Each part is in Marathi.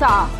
करायचा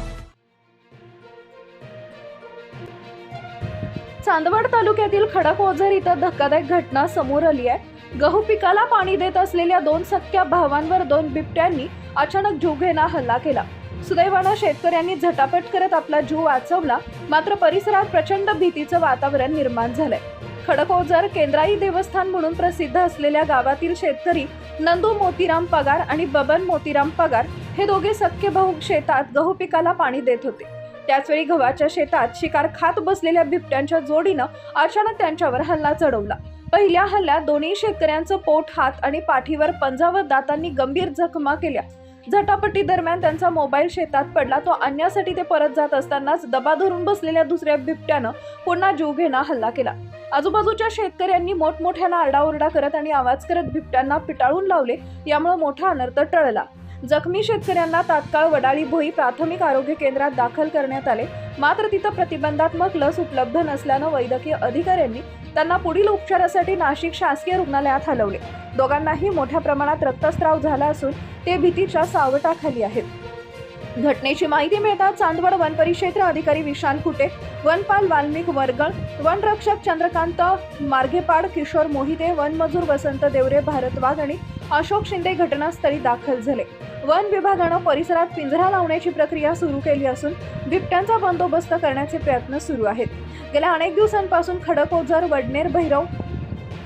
चांदवड तालुक्यातील खडकओझर इथं धक्कादायक घटना समोर आली आहे. गहू पिकाला पाणी देत असलेल्या दोन सख्या भावांवर दोन बिबट्यांनी अचानक जीवघेणा हल्ला केला. सुदैवानं शेतकऱ्यांनी झटापट करत आपला जीव वाचवला मात्र परिसरात प्रचंड भीतीचं वातावरण निर्माण झालंय. खडकओझर केंद्राई देवस्थान म्हणून प्रसिद्ध असलेल्या गावातील शेतकरी नंदू मोतीराम पगार आणि बबन मोतीराम पगार हे दोघे सख्खे भाऊ शेतात गहू पिकाला पाणी देत होते. त्याचवेळी गव्हाच्या शेतात शिकार खात बसलेल्या बिबट्यांच्या जोडीनं अचानक त्यांच्यावर हल्ला चढवला. पहिल्या हल्ल्यात दोन्ही शेतकऱ्यांचं पोट हात आणि पाठीवर पंजा दातांनी गंभीर जखमा केल्या. झटापटी दरम्यान त्यांचा मोबाईल शेतात पडला. तो आणण्यासाठी ते परत जात असतानाच दबा धरून बसलेल्या दुसऱ्या बिबट्यानं पुन्हा जीवघेणा हल्ला केला. आजूबाजूच्या शेतकऱ्यांनी मोठमोठ्यानं आरडाओरडा करत आणि आवाज करत बिबट्यांना पिटाळून लावले. यामुळे मोठा अनर्थ टळला. जखमी शेतकऱ्यांना तात्काळ वडाळी भोई प्राथमिक आरोग्य केंद्रात दाखल करण्यात आले. मात्र तिथं प्रतिबंधात्मक लस उपलब्ध नसल्यानं वैद्यकीय अधिकाऱ्यांनी त्यांना पुढील उपचारासाठी नाशिक शासकीय रुग्णालयात हलवले. दोघांनाही मोठ्या प्रमाणात रक्तस्राव झाला असून ते भीतीच्या सावटाखाली आहेत. घटनेची माहिती मिळताच चांदवड वन परिक्षेत्र अधिकारी विशाल कुटे वनपाल वाल्मिक वर्गळ वनरक्षक चंद्रकांत मार्घेपाड किशोर मोहिते वनमजूर वसंत देवरे भारत वाघ आणि अशोक शिंदे घटनास्थळी दाखल झाले. वन विभागानं परिसरात पिंजरा लावण्याची प्रक्रिया सुरू केली असून बिबट्यांचा बंदोबस्त करण्याचे प्रयत्न सुरू आहेत. गेल्या अनेक दिवसांपासून खडकोजर वडनेर भैरव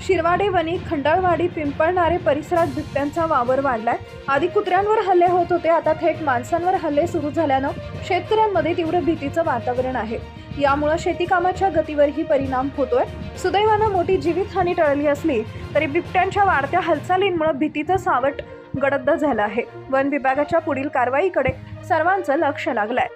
शिरवाडे वनी खंडाळवाडी पिंपळणारे परिसरात बिबट्यांचा वावर वाढलाय. आधी कुत्र्यांवर हल्ले होत होते आता थेट माणसांवर हल्ले सुरू झाल्यानं शेतकऱ्यांमध्ये तीव्र भीतीचं वातावरण आहे. यामुळे शेतीकामाच्या गतीवरही परिणाम होतोय. सुदैवानं मोठी जीवितहानी टळली असली तरी बिबट्यांच्या वाढत्या हालचालींमुळे भीतीचं सावट गडद्द झालं आहे. वन विभागाच्या पुढील कारवाईकडे सर्वांचं लक्ष लागलंय.